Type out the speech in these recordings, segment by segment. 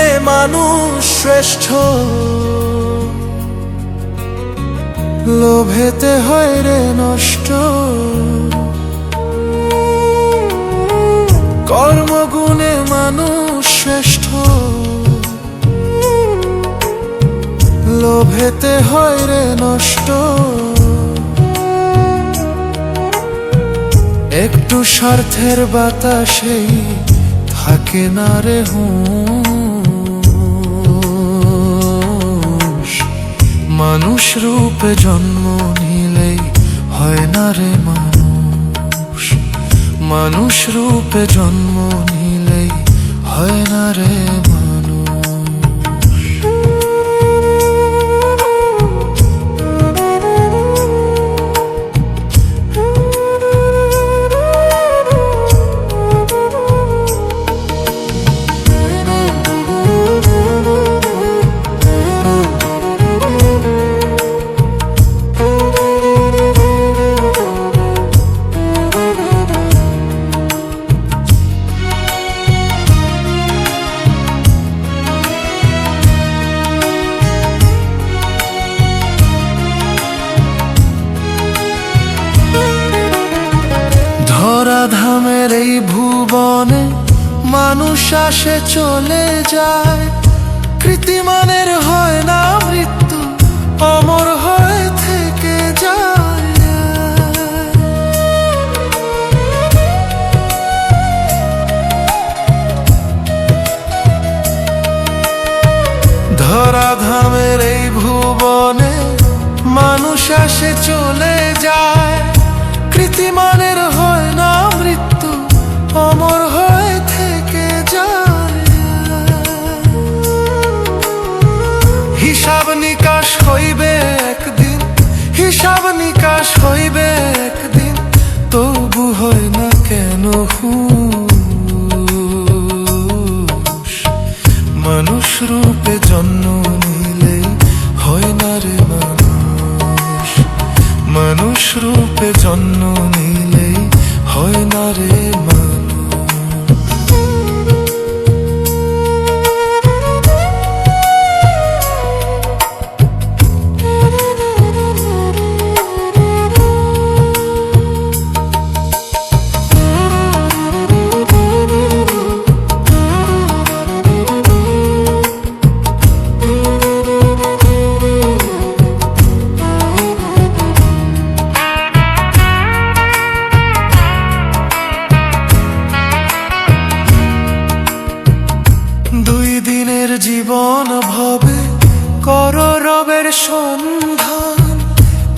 মানুষ শ্রেষ্ঠ। লোভেতে হয় রে নষ্ট। কর্মগুণে মানুষ শ্রেষ্ঠ। লোভেতে হয় রে নষ্ট। একটু স্বার্থের বাতাসেই থাকে না রে হুঁশ মানুষ রূপে জন্ম নিলেই হয় না রে মানুষ। মানুষ রূপে জন্ম নিলেই হয় না রে মানুষ। ধরাধামের এই ভুবনে মানুষ আসে, চলে যায়। কৃতিমানের হয় না মৃত্যু, অমর হয় থেকে যায়। ধরাধামের এই ভুবনে মানুষ আসে, চলে যায়। মানুষ রূপে জন্ম নিলে হয় না রে মানুষ? মানুষ রূপে জন্ম নিলেই হয় না রে দিনের জীবন ভবে, কর রবের সন্ধান।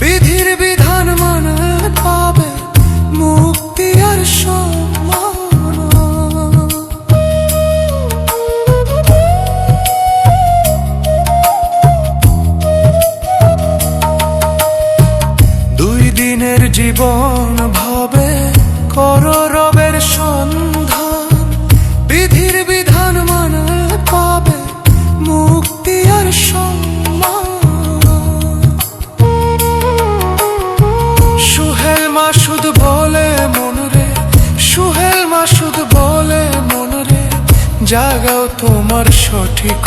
বিধির বিধান মানে পাবে মুক্তি আর সম্মান। দুই দিনের জীবন জাগাও তোমার সঠিক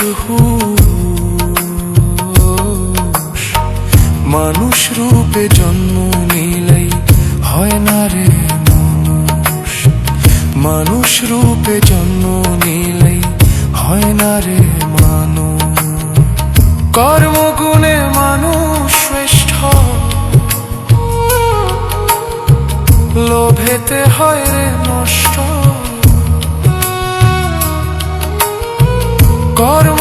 মানুষ রূপে জন্ম নিলেই হয় না রে মানুষ। মানুষ রূপে জন্ম নিলেই হয় না রে মানুষ। কর্মগুণে মানুষ শ্রেষ্ঠ। লোভেতে হয় রে নষ্ট। কর্ম